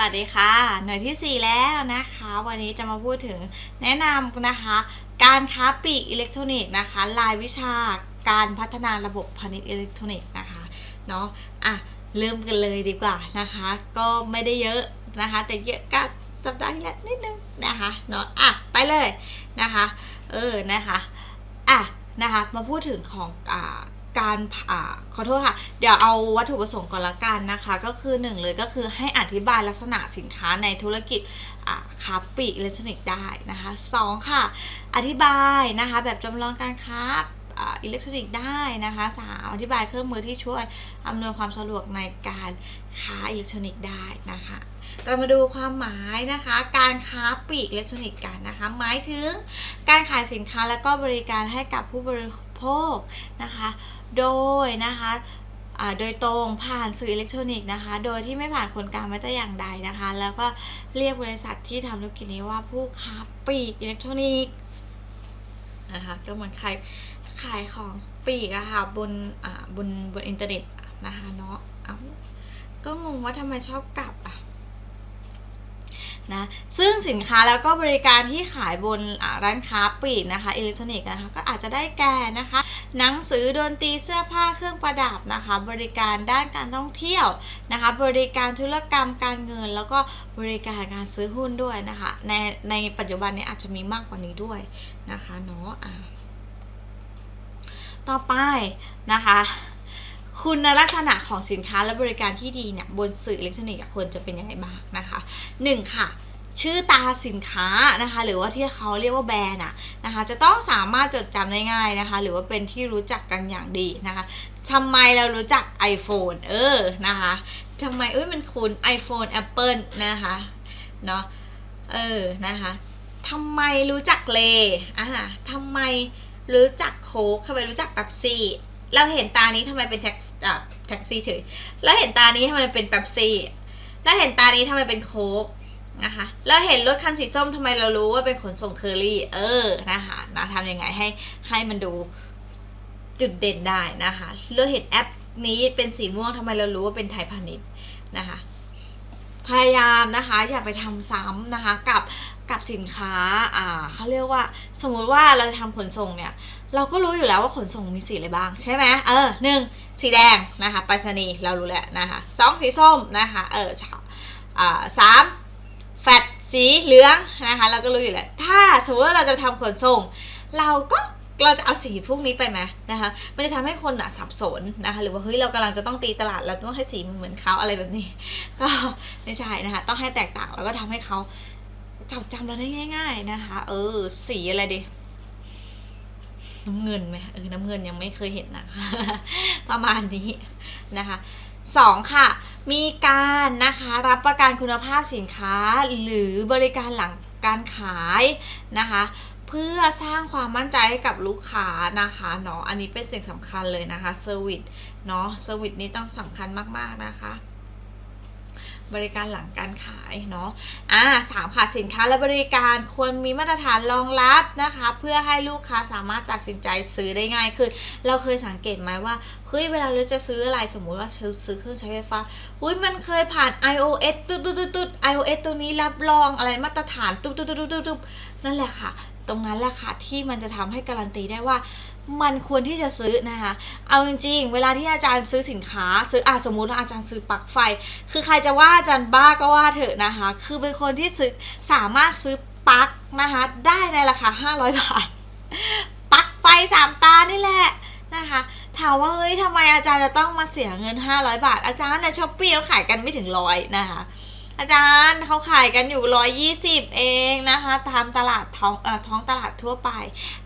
สวัสดีค่ะ หน่วยที่ 4 แล้วนะคะ วันนี้จะมาพูดถึงแนะนำนะคะ การค้าปลีกอิเล็กทรอนิกส์นะคะรายวิชาการพัฒนาระบบพาณิชย์อิเล็กทรอนิกส์นะคะเนาะอะเริ่มกันเลยดีกว่านะคะ ก็ไม่ได้เยอะนะคะ แต่เยอะก็สัปดาห์ที่แล้วนิดนึงนะคะเนาะอะไปเลยนะคะ เออนะคะอะนะคะมาพูดถึงของอ่า การอ่าขอโทษค่ะ เดี๋ยวเอาวัตถุประสงค์ก่อนละกันนะคะ ก็คือหนึ่งเลยก็คือให้อธิบายลักษณะสินค้าในธุรกิจค้าปลีกอิเล็กทรอนิกส์ได้นะคะสองค่ะ อธิบายนะคะแบบจำลองการค้าอ่าอิเล็กทรอนิกส์ได้นะคะสามอธิบายเครื่องมือที่ช่วยอำนวยความสะดวกในการค้าอิเล็กทรอนิกส์ได้นะคะเรามาดูความหมายนะคะ การค้าปลีกอิเล็กทรอนิกส์กันนะคะ หมายถึงการขายสินค้าและก็บริการให้กับผู้บริโภคนะคะ โดยนะคะอ่าโดยตรงผ่านสื่ออิเล็กทรอนิกส์นะคะ โดยที่ไม่ผ่านคนกลางแม้แต่อย่างใดนะคะ แล้วก็เรียกบริษัทที่ทำธุรกิจนี้ว่าผู้ค้าปลีกอิเล็กทรอนิกส์นะคะก็เหมือนขายขายของปลีกอะค่ะบนอ่าบนบนอินเทอร์เน็ตนะคะเนาะเอาก็งงว่าทำไมชอบกลับอะนะซึ่งสินค้าแล้วก็บริการที่ขายบนอ่าร้านค้าปลีกนะคะอิเล็กทรอนิกส์นะคะก็อาจจะได้แก่นะคะ หนังสือดนตรีเสื้อผ้าเครื่องประดับนะคะ บริการด้านการท่องเที่ยวนะคะ บริการธุรกรรมการเงิน แล้วก็บริการการซื้อหุ้นด้วยนะคะในในปัจจุบันนี้อาจจะมีมากกว่านี้ด้วยนะคะเนาะอะต่อไปนะคะคุณลักษณะของสินค้าและบริการที่ดีเนี่ยบนสื่ออิเล็กทรอนิกส์ควรจะเป็นยังไงบ้างนะคะหนึ่งค่ะ ชื่อตาสินค้านะคะ หรือว่าที่เขาเรียกว่าแบรนด์อะนะคะ จะต้องสามารถจดจำได้ง่ายนะคะ หรือว่าเป็นที่รู้จักกันอย่างดีนะคะทำไมเรารู้จัก iPhone เออนะคะทำไมเอ้ยมันคุณ iPhone Apple นะคะเนาะเออนะคะทำไมรู้จักเลอ่าทำไมรู้จักโค้กทำไมรู้จักแบบซี่เราเห็นตานี้ทำไมเป็นแท็กแท็กซี่เฉยแล้วเห็นตานี้ทำไมเป็นแป๊บซี่แล้วเห็นตานี้ทำไมเป็นโค้ก นะคะแล้วเห็นรถคันสีส้มทำไมเรารู้ว่าเป็นขนส่งเคอรี่ เออนะคะนะทำยังไงให้ให้มันดูจุดเด่นได้นะคะเราเห็นแอปนี้เป็นสีม่วงทำไมเรารู้ว่าเป็นไทยพาณิชย์นะคะ พยายามนะคะอย่าไปทำซ้ำนะคะกับกับสินค้าอ่าเขาเรียกว่า สมมุติว่าเราทำขนส่งเนี่ย เราก็รู้อยู่แล้วว่าขนส่งมีสีอะไรบ้างใช่ไหมเออหนึ่งสีแดงนะคะไปรษณีย์เรารู้แล้วนะคะสองสีส้มนะคะเออสาม แฟดสีเหลืองนะคะ เราก็รู้อยู่แล้วถ้าสมมติว่าเราจะทำขนส่ง เราก็เราจะเอาสีพวกนี้ไปไหมนะคะมันจะทำให้คนอะสับสนนะคะหรือว่าเฮ้ยเรากำลังจะต้องตีตลาดเราต้องให้สีมันเหมือนเขาอะไรแบบนี้ ก็ไม่ใช่นะคะต้องให้แตกต่างแล้วก็ทำให้เขาจำจำเราได้ง่าย ๆนะคะ เออ สีอะไรดีน้ำเงินไหมเออน้ำเงินยังไม่เคยเห็นนะคะประมาณนี้นะคะสองค่ะ มีการนะคะรับประกันคุณภาพสินค้าหรือบริการหลังการขายนะคะเพื่อสร้างความมั่นใจให้กับลูกค้านะคะเนาะอันนี้เป็นสิ่งสำคัญเลยนะคะเซอร์วิสเนาะเซอร์วิสนี้ต้องสำคัญมากๆนะคะ บริการหลังการขายเนาะอ่าสามค่ะสินค้าและบริการควรมีมาตรฐานรองรับนะคะ เพื่อให้ลูกค้าสามารถตัดสินใจซื้อได้ง่ายขึ้น เราเคยสังเกตไหมว่าเฮ้ยเวลาเราจะซื้ออะไรสมมุติว่าซื้อซื้อเครื่องใช้ไฟฟ้าอุ้ยมันเคยผ่าน iOS ตุ๊ดตุ๊ดตุ๊ด iOS ตัวนี้รับรองอะไรมาตรฐานตุ๊บตุ๊บตุ๊บตุ๊บตุ๊บนั่นแหละค่ะ ตรงนั้นแหละค่ะที่มันจะทำให้การันตีได้ว่า มันควรที่จะซื้อนะคะ เอาจริงๆ เวลาที่อาจารย์ซื้อสินค้า ซื้ออะสมมุติว่าอาจารย์ซื้อปลั๊กไฟ คือใครจะว่าอาจารย์บ้าก็ว่าเถอะนะคะ คือเป็นคนที่ซื้อสามารถซื้อปลั๊กนะคะได้ในราคา 500 บาท ปลั๊กไฟสามตานี่แหละนะคะถามว่าเฮ้ยทำไมอาจารย์จะต้องมาเสียเงิน 500 บาท อาจารย์ในช้อปปี้เขาขายกันไม่ถึงร้อยนะคะ อาจารย์เขาขายกันอยู่ 120 เองนะคะตามตลาดท้องเอ่อท้องตลาดทั่วไป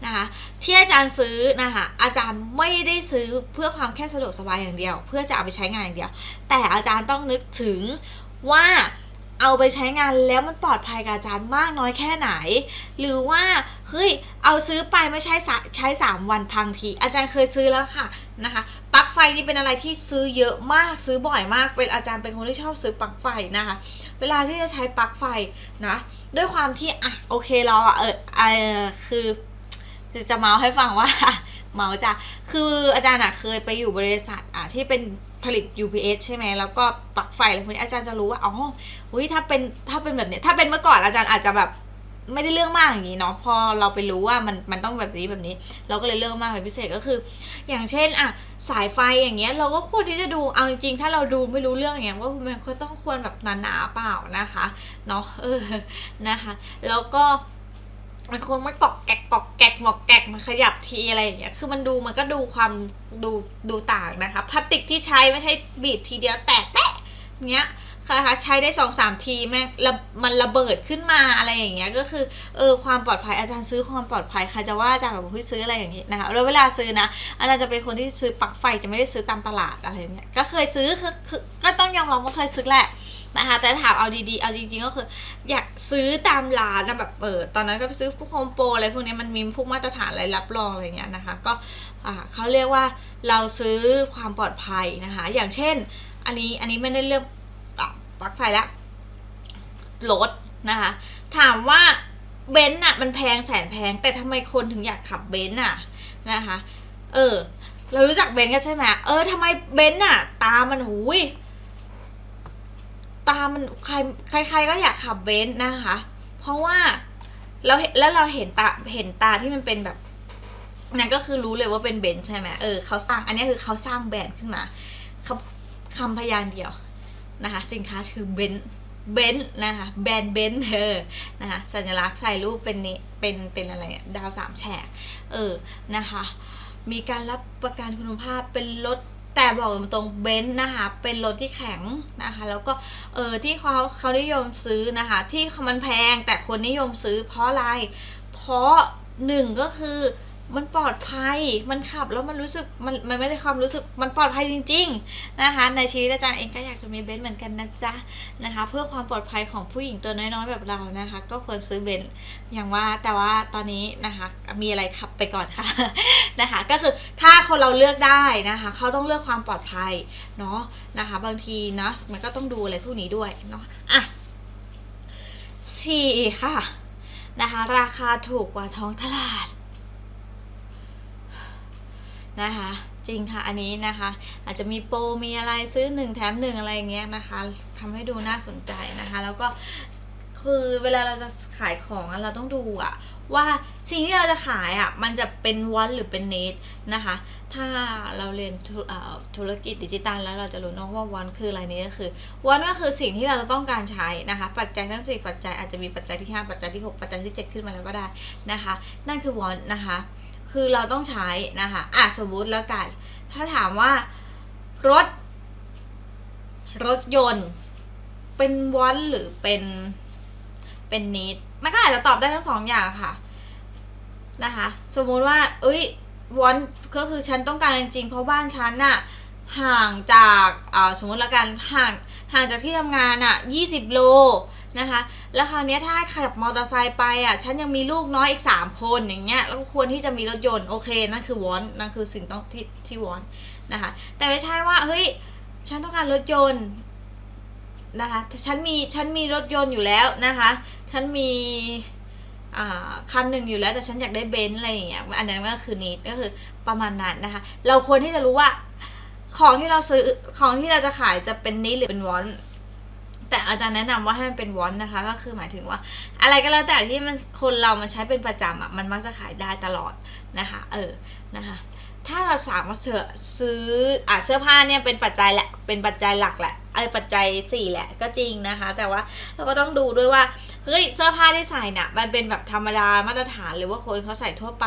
นะคะที่อาจารย์ซื้อนะคะอาจารย์ไม่ได้ซื้อเพื่อความแค่สะดวกสบายอย่างเดียว เพื่อจะเอาไปใช้งานอย่างเดียว แต่อาจารย์ต้องนึกถึงว่า เอาไปใช้งานแล้วมันปลอดภัยกับอาจารย์มากน้อยแค่ไหน หรือว่าเฮ้ยเอาซื้อไปไม่ใช้ใช้สามวันพังที อาจารย์เคยซื้อแล้วค่ะนะคะปลั๊กไฟนี่เป็นอะไรที่ซื้อเยอะมากซื้อบ่อยมาก เป็นอาจารย์เป็นคนที่ชอบซื้อปลั๊กไฟนะคะ เวลาที่จะใช้ปลั๊กไฟนะด้วยความที่อะโอเคเราอะเออเออคือจะเมาให้ฟังว่าเมาจ้ะคืออาจารย์อะเคยไปอยู่บริษัทอะที่เป็น ผลิต UPS ใช่ไหมแล้วก็ปลั๊กไฟอะไรพวกนี้อาจารย์จะรู้ว่าอ๋ออุ้ยถ้าเป็นถ้าเป็นแบบเนี้ยถ้าเป็นเมื่อก่อนอาจารย์อาจจะแบบไม่ได้เรื่องมากอย่างนี้เนาะพอเราไปรู้ว่ามันมันต้องแบบนี้แบบนี้ เราก็เลยเรื่องมากเป็นพิเศษก็คือ อย่างเช่นอะสายไฟอย่างเงี้ย เราก็ควรที่จะดูเอาจริงๆถ้าเราดูไม่รู้เรื่องอย่างเงี้ยว่ามันก็ต้องควรแบบหนาๆเปล่านะคะเนาะเออนะคะ แล้วก็ มันคนไม่กอกแกกกอกแกกงอกแกกมาขยับทีอะไรอย่างเงี้ย คือมันดูมันก็ดูความดูดูต่างนะคะ พลาสติกที่ใช้ไม่ใช่บีบทีเดียวแตกแปะเงี้ย นะคะใช้ได้สองสามทีแม่งระมันระเบิดขึ้นมาอะไรอย่างเงี้ยก็คือเออความปลอดภัยอาจารย์ซื้อความปลอดภัยใครจะว่าอาจารย์แบบเฮ้ยซื้ออะไรอย่างงี้นะคะแล้วเวลาซื้อนะอาจารย์จะเป็นคนที่ซื้อปลั๊กไฟจะไม่ได้ซื้อตามตลาดอะไรเงี้ยก็เคยซื้อคือคือก็ต้องยอมรับว่าเคยซื้อแหละนะคะแต่ถามเอาดีๆเอาจริงๆก็คือ อยากซื้อตามร้านนะแบบเปิดตอนนั้นก็ไปซื้อพวกโฮมโปรอะไรพวกนี้มันมีพวกมาตรฐานอะไรรับรองอะไรเงี้ยนะคะก็อ่าเขาเรียกว่าเราซื้อความปลอดภัยนะคะ อย่างเช่น อันนี้อันนี้ไม่ได้เรื่อง ปลั๊กไฟแล้วรถนะคะ ถามว่าเบนซ์อะมันแพงแสนแพง แต่ทำไมคนถึงอยากขับเบนซ์อะนะคะ เออ เรารู้จักเบนซ์กันใช่ไหมเออทำไมเบนซ์อะตามันหูยตามันใครใคร ๆ ก็อยากขับเบนซ์นะคะ เพราะว่าเราแล้วเราเห็นตาเห็นตาที่มันเป็นแบบนั่นก็คือรู้เลยว่าเป็นเบนซ์ใช่ไหมเออเขาสร้างอันนี้คือเขาสร้างแบรนด์ขึ้นมาคำพยางค์เดียว นะคะสินค้าคือเบนซ์เบนนะคะแบรนด์เบนซ์เออนะคะสัญลักษณ์ใส่รูปเป็นนี่เป็นเป็นอะไรดาวสามแฉกเออนะคะมีการรับประกันคุณภาพเป็นรถแต่บอกตรงๆเบนซ์นะคะ เป็นรถที่แข็งนะคะ แล้วก็เออที่เขาเขานิยมซื้อนะคะ ที่มันแพงแต่คนนิยมซื้อเพราะอะไร เพราะหนึ่งก็คือ มันปลอดภัย มันขับแล้วมันรู้สึก มันมันไม่ได้ความรู้สึก มันปลอดภัยจริง ๆ นะคะ ในชีวิตอาจารย์เองก็อยากจะมีเบนซ์เหมือนกันนะจ๊ะนะคะ เพื่อความปลอดภัยของผู้หญิงตัวน้อยๆแบบเรานะคะ ก็ควรซื้อเบนซ์อย่างว่าแต่ว่าตอนนี้นะคะมีอะไรขับไปก่อนค่ะนะคะ ก็คือถ้าคนเราเลือกได้นะคะ เขาต้องเลือกความปลอดภัยเนาะนะคะ บางทีนะมันก็ต้องดูอะไรพวกนี้ด้วยเนาะอะสี่ค่ะนะคะ ราคาถูกกว่าท้องตลาด นะคะ จริงค่ะอันนี้นะคะ อาจจะมีโปรมีอะไรซื้อหนึ่งแถมหนึ่งอะไรอย่างเงี้ยนะคะทำให้ดูน่าสนใจนะคะ แล้วก็คือเวลาเราจะขายของเราต้องดูอะว่าสิ่งที่เราจะขายอะมันจะเป็นวันหรือเป็นเนตนะคะ ถ้าเราเรียนธุเอ่อธุรกิจดิจิตัลแล้วเราจะรู้เนอะว่าวันคืออะไรนี้ก็คือวันก็คือสิ่งที่เราจะต้องการใช้นะคะ ปัจจัยทั้งสี่ปัจจัยอาจจะมีปัจจัยที่ห้าปัจจัยที่หกปัจจัยที่เจ็ดขึ้นมาแล้วก็ได้นะคะ นั่นคือวันนะคะ คือเราต้องใช้นะคะอะสมมติแล้วกัน ถ้าถามว่ารถ รถยนต์ เป็นวันหรือเป็นเป็นนิดมันก็อาจจะตอบได้ทั้งสองอย่างค่ะนะคะสมมุติว่า เอ้ยวันก็คือฉันต้องการจริงๆ เพราะบ้านฉันน่ะห่างจากอ่าสมมติแล้วกันห่างห่างจากที่ทำงานอะ20โล นะคะ แล้วคราวนี้ถ้าขับมอเตอร์ไซค์ไปอะ ฉันยังมีลูกน้อยอีก 3 คนอย่างเงี้ย แล้วก็ควรที่จะมีรถยนต์โอเค นั่นคือวอนนั่นคือสิ่งต้องที่ที่วอนนะคะ แต่ไม่ใช่ว่า เฮ้ย ฉันต้องการรถยนต์นะคะ ฉันมี ฉันมีรถยนต์อยู่แล้วนะคะ ฉันมีคันหนึ่งอยู่แล้วแต่ฉันอยากได้เบนซ์อะไรอย่างเงี้ย อันนั้นก็คือนิดก็คือประมาณนั้นนะคะ เราควรที่จะรู้ว่าของที่เราซื้อของที่เราจะขายจะเป็นนิดหรือเป็นวอน แต่อาจารย์แนะนำว่าให้มันเป็นวอนนะคะ ก็คือหมายถึงว่า อะไรก็แล้วแต่ที่มันคนเรามันใช้เป็นประจำอะมันมักจะขายได้ตลอดนะคะ เออนะคะถ้าเราสามารถเถอะซื้ออะเสื้อผ้าเนี่ยเป็นปัจจัยแหละ เป็นปัจจัยหลักแหละไอ้ปัจจัยสี่แหละก็จริงนะคะ แต่ว่าเราก็ต้องดูด้วยว่าเฮ้ยเสื้อผ้าที่ใส่น่ะมันเป็นแบบธรรมดามาตรฐาน หรือว่าคนเขาใส่ทั่วไป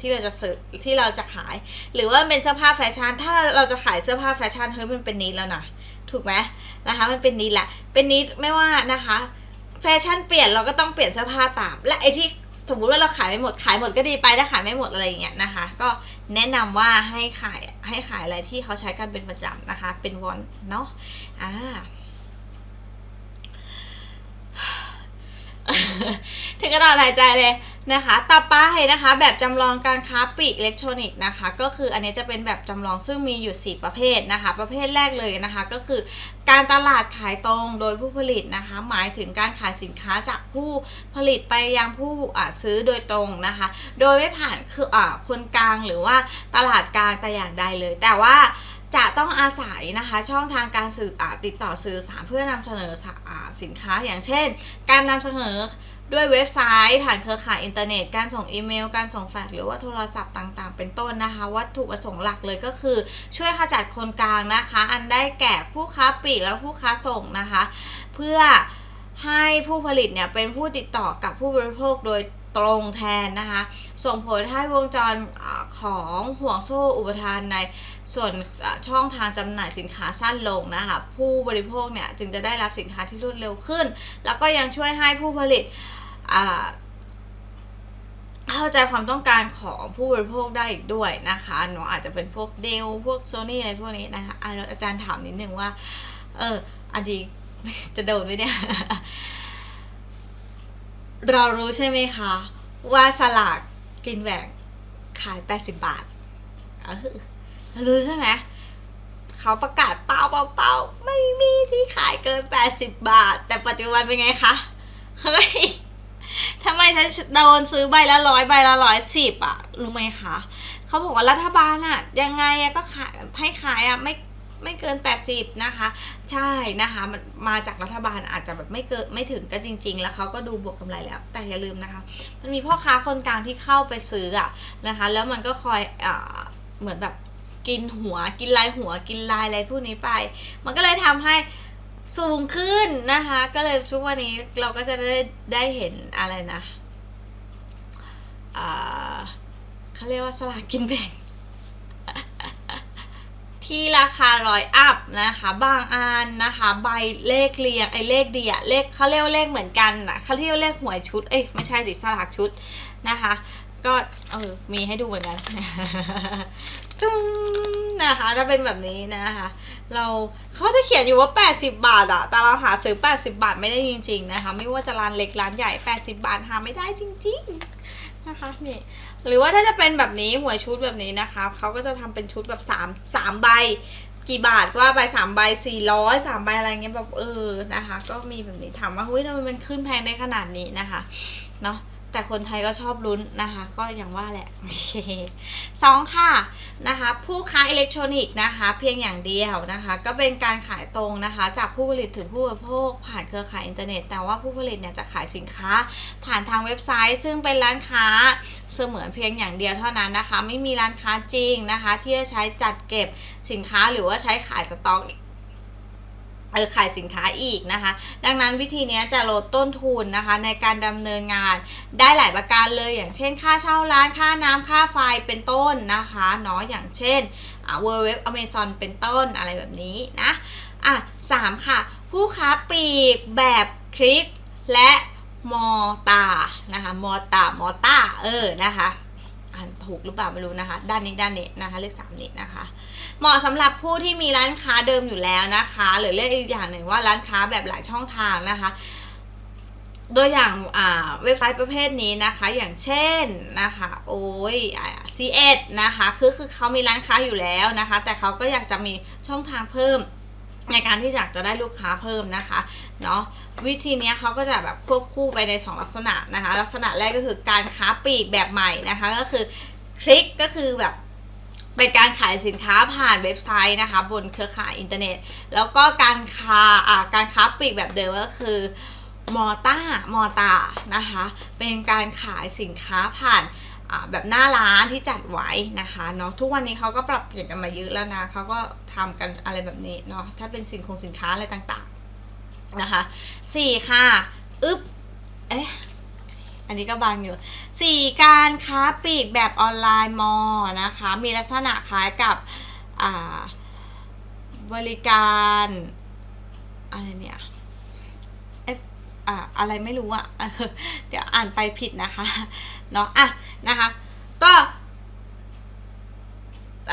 ที่เราจะซื้อที่เราจะขาย หรือว่าเป็นเสื้อผ้าแฟชั่น ถ้าเราจะขายเสื้อผ้าแฟชั่นเฮ้ยมันเป็นนิดแล้วนะ ถูกไหมนะคะมันเป็นนิดแหละเป็นนิดไม่ว่านะคะ แฟชั่นเปลี่ยนเราก็ต้องเปลี่ยนเสื้อผ้าตาม และไอ้ที่สมมุติว่าเราขายไม่หมดขายหมดก็ดีไปถ้าขายไม่หมดอะไรอย่างเงี้ยนะคะ ก็แนะนำว่าให้ขายให้ขายอะไรที่เขาใช้กันเป็นประจำนะคะ เป็นวอนเนาะอ่าถึงกระต่อนหายใจเลย นะคะ ต่อไปนะคะ แบบจำลองการค้าปลีกอิเล็กทรอนิกส์นะคะ ก็คืออันนี้จะเป็นแบบจำลองซึ่งมีอยู่ 4 ประเภทนะคะ ประเภทแรกเลยนะคะ ก็คือการตลาดขายตรงโดยผู้ผลิตนะคะ หมายถึงการขายสินค้าจากผู้ผลิตไปยังผู้ซื้อโดยตรงนะคะ โดยไม่ผ่านคืออ่คนกลางหรือว่าตลาดกลางแต่อย่างใดเลย แต่ว่าจะต้องอาศัยนะคะช่องทางการสื่ออติดต่อสื่อสารเพื่อนำเสนอสินค้าอย่างเช่น การนำเสนอ ด้วยเว็บไซต์ ผ่านเครือข่ายอินเทอร์เน็ต การส่งอีเมล การส่งแฟกซ์หรือว่าโทรศัพท์ต่างๆ เป็นต้นนะคะ วัตถุประสงค์หลักเลยก็คือ ช่วยขจัดคนกลางนะคะ อันได้แก่ผู้ค้าปลีกและผู้ค้าส่งนะคะ เพื่อให้ผู้ผลิตเนี่ยเป็นผู้ติดต่อกับผู้บริโภคโดยตรงแทนนะคะ ส่งผลให้วงจรของห่วงโซ่อุปทานในส่วนช่องทางจำหน่ายสินค้าสั้นลงนะคะ ผู้บริโภคเนี่ยจึงจะได้รับสินค้าที่รวดเร็วขึ้น แล้วก็ยังช่วยให้ผู้ผลิต เข้าใจความต้องการของผู้บริโภคได้อีกด้วยนะคะเนาะอาจจะเป็นพวกเดลพวกโซนี่อะไรพวกนี้นะคะอะแล้วอาจารย์ถามนิดนึงว่า เอออันดีจะโดนไหมเนี่ยเรารู้ใช่ไหมคะ ว่าสลากกินแบ่งขาย 80 บาทรู้ใช่ไหมเขาประกาศเป้าเป้าเป้าไม่มีที่ขายเกิน 80 บาท แต่ปัจจุบันเป็นไงคะ เฮ้ย ทำไมฉันโดนซื้อใบละร้อยใบละร้อยสิบอะรู้ไหมคะ เขาบอกว่ารัฐบาลอะยังไงอะก็ขายให้ขายอะไม่ไม่เกิน 80 นะคะ ใช่นะคะมันมาจากรัฐบาลอาจจะแบบไม่เกินไม่ถึงก็จริง ๆ แล้วเขาก็ดูบวกกำไรแล้ว แต่อย่าลืมนะคะ มันมีพ่อค้าคนกลางที่เข้าไปซื้ออะนะคะ แล้วมันก็คอยอ่าเหมือนแบบกินหัวกินลายหัวกินลายอะไรพวกนี้ไป มันก็เลยทำให้ สูงขึ้นนะคะ ก็เลยทุกวันนี้เราก็จะได้ได้เห็นอะไรนะเขาเรียกว่าสลากกินแบ่ง ที่ราคาร้อยอัพนะคะ บางอันนะคะ ใบเลขเรียงไอ้เลขเดีอะเลขเขาเรียกว่าเลขเหมือนกันนะเขาเรียกว่าเลขหวยชุดเอ้ยไม่ใช่สิสลากชุดนะคะ ก็เออมีให้ดูเหมือนกันจุ้ง นะคะ ถ้าเป็นแบบนี้นะคะ เราเขาจะเขียนอยู่ว่า 80 บาทอะแต่เราหาซื้อ 80 บาทไม่ได้จริง ๆนะคะ ไม่ว่าจะร้านเล็กร้านใหญ่ 80 บาทหาไม่ได้จริง ๆนะคะนี่หรือว่าถ้าจะเป็นแบบนี้หัวชุดแบบนี้นะคะเขาก็จะทำเป็นชุดแบบสามสามใบกี่บาทว่าไปสามใบสี่ร้อยสามใบอะไรเงี้ยแบบเออนะคะ ก็มีแบบนี้ถามว่าเฮ้ยทำไมมันขึ้นแพงได้ขนาดนี้นะคะเนาะ แต่คนไทยก็ชอบลุ้นนะคะ ก็อย่างว่าแหละสองค่ะนะคะ ผู้ค้าอิเล็กทรอนิกส์นะคะ เพียงอย่างเดียวนะคะ ก็เป็นการขายตรงนะคะ จากผู้ผลิตถึงผู้บริโภคผ่านเครือข่ายอินเทอร์เน็ต แต่ว่าผู้ผลิตเนี่ยจะขายสินค้า ผ่านทางเว็บไซต์ ซึ่งเป็นร้านค้าเสมือนเพียงอย่างเดียวเท่านั้นนะคะ ไม่มีร้านค้าจริงนะคะ ที่จะใช้จัดเก็บสินค้าหรือว่าใช้ขายสต็อก เออขายสินค้าอีกนะคะ ดังนั้นวิธีนี้จะลดต้นทุนนะคะ ในการดำเนินงานได้หลายประการเลยอย่างเช่น ค่าเช่าร้านค่าน้ำค่าไฟเป็นต้นนะคะเนาะอย่างเช่นเวอร์เว็บอเมซอนเป็นต้นอะไรแบบนี้นะอะสามค่ะ ผู้ค้าปลีกแบบคลิกและมอตานะคะมอตามอตาเออนะคะานถูกหรือเปล่าไม่รู้นะคะ ด้านนี้ด้านนี้นะคะ เลขสามนี้นะคะ เหมาะสำหรับผู้ที่มีร้านค้าเดิมอยู่แล้วนะคะ หรือเรียกอีกอย่างหนึ่งว่าร้านค้าแบบหลายช่องทางนะคะโดยอย่างอ่าเว็บไซต์ประเภทนี้นะคะ อย่างเช่นนะคะโอ้ยซีเอ็ดนะคะคือคือเขามีร้านค้าอยู่แล้วนะคะ แต่เขาก็อยากจะมีช่องทางเพิ่ม ในการที่อยากจะได้ลูกค้าเพิ่มนะคะเนาะวิธีนี้เขาก็จะแบบควบคู่ไปในสองลักษณะนะคะ ลักษณะแรกก็คือการค้าปลีกแบบใหม่นะคะ ก็คือคลิกก็คือแบบเป็นการขายสินค้าผ่านเว็บไซต์นะคะ บนเครือข่ายอินเทอร์เน็ต แล้วก็การค้าอ่าการค้าปลีกแบบเดิมก็คือมอต้ามอตานะคะ เป็นการขายสินค้าผ่าน แบบหน้าร้านที่จัดไว้นะคะเนาะทุกวันนี้เขาก็ปรับเปลี่ยนกันมาเยอะแล้วนะเขาก็ทำกันอะไรแบบนี้เนาะถ้าเป็นสินคงสินค้าอะไรต่างๆนะคะสี่ค่ะอึ๊บเอ๊ะอันนี้ก็บางอยู่ 4. การค้าปลีกแบบออนไลน์มอนะคะมีลักษณะคล้ายกับบริการอะไรเนี่ย อ่าอะไรไม่รู้อะเดี๋ยวอ่านไปผิดนะคะเนาะอะนะคะก็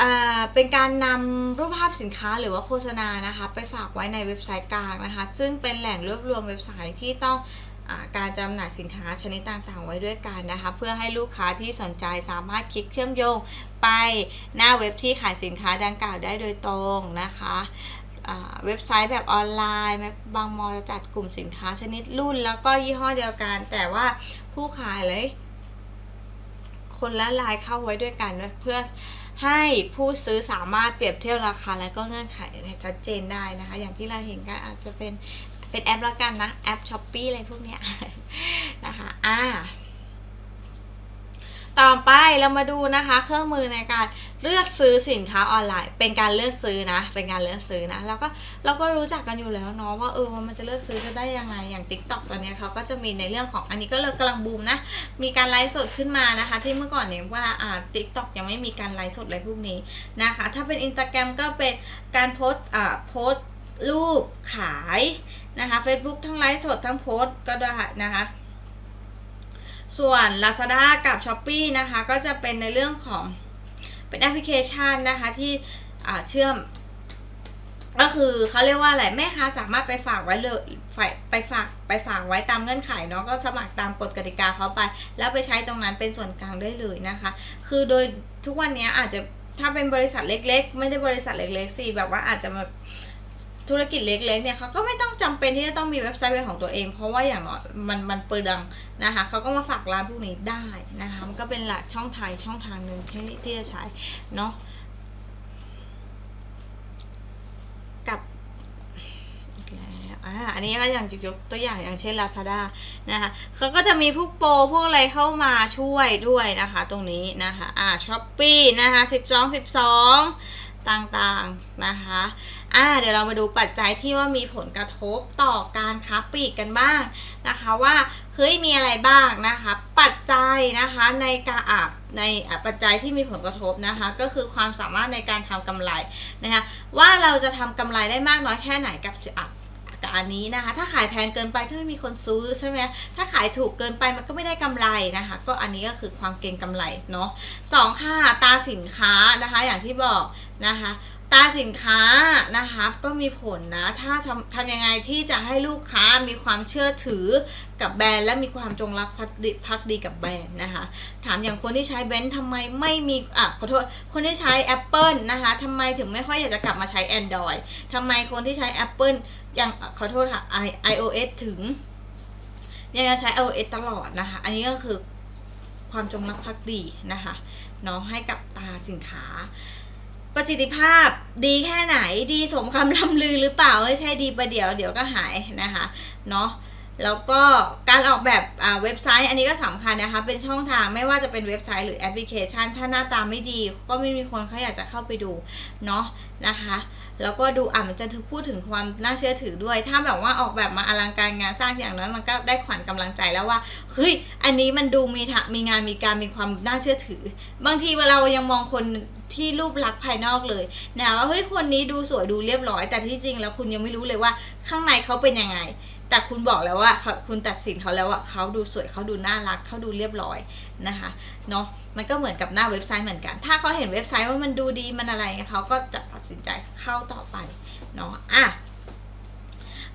อ่าเป็นการนำรูปภาพสินค้าหรือว่าโฆษณานะคะไปฝากไว้ในเว็บไซต์กลางนะคะ ซึ่งเป็นแหล่งรวบรวมเว็บไซต์ที่ต้องอ่าการจำหน่ายสินค้าชนิดต่างๆ ไว้ด้วยกันนะคะ เพื่อให้ลูกค้าที่สนใจสามารถคลิกเชื่อมโยงไปหน้าเว็บที่ขายสินค้าดังกล่าวได้โดยตรงนะคะ เว็บไซต์แบบออนไลน์ บางมอจะจัดกลุ่มสินค้าชนิดรุ่น แล้วก็ยี่ห้อเดียวกัน แต่ว่าผู้ขายเลย คนละลายเข้าไว้ด้วยกันเพื่อให้ผู้ซื้อสามารถเปรียบเทียบราคาและก็เงื่อนไขชัดเจนได้นะคะ อย่างที่เราเห็นก็อาจจะเป็นเป็นแอปและกันนะ แอปช้อปปีอะไรพวกเนี้ยนะคะอ่า ต่อไปเรามาดูนะคะเครื่องมือในการเลือกซื้อสินค้าออนไลน์ เป็นการเลือกซื้อนะ เป็นการเลือกซื้อนะแล้วก็เราก็รู้จักกันอยู่แล้วเนาะว่าเออมันจะเลือกซื้อจะได้ยังไงอย่าง Tik t o อกตอนนี้เขาก็จะมีในเรื่องของอันนี้ก็เลยกำลังบูมนะ มีการไลฟ์สดขึ้นมานะคะ ที่เมื่อก่อนเนี่ยว่าอ่า Tik t o อกยังไม่มีการไลฟ์สดอะไรพวกนี้นะคะ ถ้าเป็น Instagram ก็เป็นการโพส์อ่าโพสรูปขายนะคะ Facebook ทั้งไลฟ์สดทั้งโพสก็ได้นะคะ ส่วน Lazada กับ s h อ p e e นะคะ ก็จะเป็นในเรื่องของเป็นแอปพลิเคชันนะคะที่เชื่อม ก็คือเขาเรียกว่าอะไรแม่ค้าสามารถไปฝากไว้เลยฝ่ายไปฝากไปฝากไว้ตามเงื่อนไขเนาะก็สมัครตามกฎกติกาเขาไป แล้วไปใช้ตรงนั้นเป็นส่วนกลางได้เลยนะคะ คือโดยทุกวันนี้อาจจะถ้าเป็นบริษัทเล็ก ๆ ไม่ได้บริษัทเล็กๆสิแบบว่าอาจจะมา ธุรกิจเล็กๆเนี่ยเขาก็ไม่ต้องจำเป็นที่จะต้องมีเว็บไซต์เป็นของตัวเอง เพราะว่าอย่างน้อยมันมันเปลืองนะคะเขาก็มาฝากร้านพวกนี้ได้นะคะมันก็เป็นหลักช่องทางช่องทางหนึ่งที่ที่จะใช้เนาะกับแล้วอะอันนี้ก็อย่างยกตัวอย่างอย่างเช่น Lazada นะคะเขาก็จะมีพวกโปรพวกอะไรเข้ามาช่วยด้วยนะคะ ตรงนี้นะคะอ่าช้อปปี้นะคะ12 12 ต่างๆนะคะอ่าเดี๋ยวเรามาดูปัจจัยที่ว่ามีผลกระทบต่อการค้าปลีกกันบ้างนะคะว่าเฮ้ยมีอะไรบ้างนะคะ ปัจจัยนะคะในการอาบในปัจจัยที่มีผลกระทบนะคะ ก็คือความสามารถในการทำกำไรนะคะว่าเราจะทำกำไรได้มากน้อยแค่ไหนกับอะ กับอันนี้นะคะ ถ้าขายแพงเกินไปก็ไม่มีคนซื้อใช่ไหมถ้าขายถูกเกินไปมันก็ไม่ได้กำไรนะคะ ก็อันนี้ก็คือความเก็งกำไรเนาะสองค่ะตาสินค้านะคะ อย่างที่บอกนะคะตาสินค้านะคะก็มีผลนะ ถ้าทำทำยังไงที่จะให้ลูกค้ามีความเชื่อถือกับแบรนด์และมีความจงรักภักดีภักดีกับแบรนด์นะคะ ถามอย่างคนที่ใช้เบนซ์ทำไมไม่มีอะขอโทษคนที่ใช้ Apple นะคะทำไมถึงไม่ค่อยอยากจะกลับมาใช้ Android ทำไมคนที่ใช้ Apple ยังขอโทษค่ะ i iOS ถึง ยังจะใช้ iOS ตลอดนะคะ อันนี้ก็คือความจงรักภักดีนะคะเนาะให้กับตาสินค้า ประสิทธิภาพดีแค่ไหนดีสมคำล่ำลือหรือเปล่าไม่ใช่ดีประเดี๋ยวเดี๋ยวก็หายนะคะเนาะ แล้วก็การออกแบบเว็บไซต์อันนี้ก็สำคัญนะคะ เป็นช่องทางไม่ว่าจะเป็นเว็บไซต์หรือแอปพลิเคชัน ถ้าหน้าตาไม่ดี ก็ไม่มีคนเขาอยากจะเข้าไปดูเนาะนะคะ แล้วก็ดูอะมันจะพูดถึงความน่าเชื่อถือด้วย ถ้าแบบว่าออกแบบมาอลังการงานสร้างอย่างน้อยมันก็ได้ขวัญกำลังใจแล้วว่าเฮ้ยอันนี้มันดูมีทมีงานมีการมีความน่าเชื่อถือ บางทีเรายังมองคนที่รูปลักษณ์ภายนอกเลยนะว่าเฮ้ยคนนี้ดูสวยดูเรียบร้อย แต่ที่จริงแล้วคุณยังไม่รู้เลยว่าข้างในเขาเป็นยังไง แต่คุณบอกแล้วว่าคุณตัดสินเขาแล้วว่าเขาดูสวยเขาดูน่ารักเขาดูเรียบร้อยนะคะเนาะมันก็เหมือนกับหน้าเว็บไซต์เหมือนกัน ถ้าเขาเห็นเว็บไซต์ว่ามันดูดีมันอะไรเขาก็จะตัดสินใจเข้าต่อไปเนาะอะ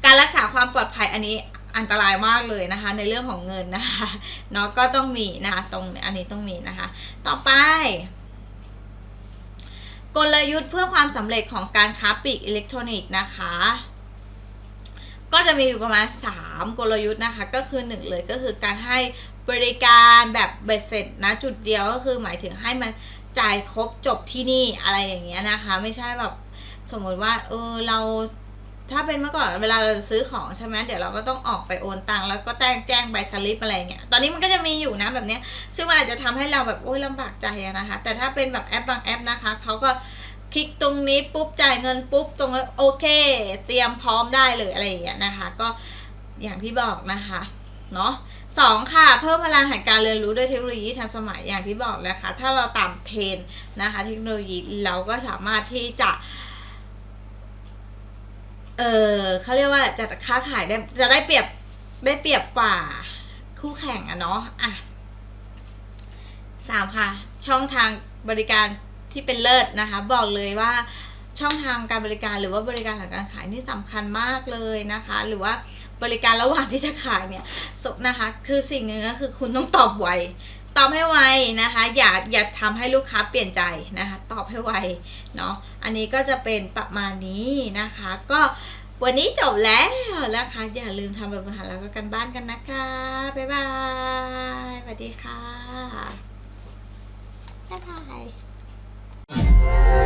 การรักษาความปลอดภัยอันนี้อันตรายมากเลยนะคะในเรื่องของเงินนะคะเนาะก็ต้องมีนะคะตรงอันนี้ต้องมีนะคะ ต่อไป กลยุทธ์เพื่อความสำเร็จของการค้าปลีกอิเล็กทรอนิกส์นะคะ ก็จะมีอยู่ประมาณ 3 กลยุทธ์นะคะ ก็คือ 1 เลยก็คือการให้บริการแบบเบ็ดเสร็จนะจุดเดียวก็คือหมายถึงให้มันจ่ายครบจบที่นี่อะไรอย่างเงี้ยนะคะ ไม่ใช่แบบสมมติว่าเออเราถ้าเป็นเมื่อก่อนเวลาเราซื้อของใช่ไหมเดี๋ยวเราก็ต้องออกไปโอนตังค์แล้วก็แจ้งแจ้งใบสลิปอะไรเงี้ยตอนนี้มันก็จะมีอยู่นะแบบเนี้ยซึ่งมันอาจจะทำให้เราแบบโอ้ยลำบากใจนะคะ แต่ถ้าเป็นแบบแอปบางแอปนะคะเขาก็ ลิกตรงนี้ปุ๊บจ่ายเงินปุ๊บตรงนั้โอเค เตรียมพร้อมได้เลยอะไรอย่างเงี้ยนะคะ ก็อย่างที่บอกนะคะเนาะสองค่ะเพิ่มพลังแห่งการเรียนรู้ด้วยเทคโนโลยีทันสมัยอย่างที่บอกนะคะ ถ้าเราตามเทรนนะคะ เทคโนโลยีเราก็สามารถที่จะเออเขาเรียกว่าจะค้าขายได้จะได้เปรียบได้เปรียบกว่าคู่แข่งอะเนาะอะสามค่ะ ช่องทางบริการ ที่เป็นเลิศนะคะ บอกเลยว่าช่องทางการบริการหรือว่าบริการหลังการขายนี่สำคัญมากเลยนะคะ หรือว่าบริการระหว่างที่จะขายเนี่ยสนะคะ คือสิ่งหนึ่งก็คือคุณต้องตอบไวตอบให้ไวนะคะ อย่าอย่าทำให้ลูกค้าเปลี่ยนใจนะคะ ตอบให้ไวเนาะอันนี้ก็จะเป็นประมาณนี้นะคะ ก็วันนี้จบแล้วนะคะอย่าลืมทำแบบฝึกหัดแล้วก็กันบ้านกันนะคะ บ๊ายบายสวัสดีค่ะบ๊ายบาย Yeah.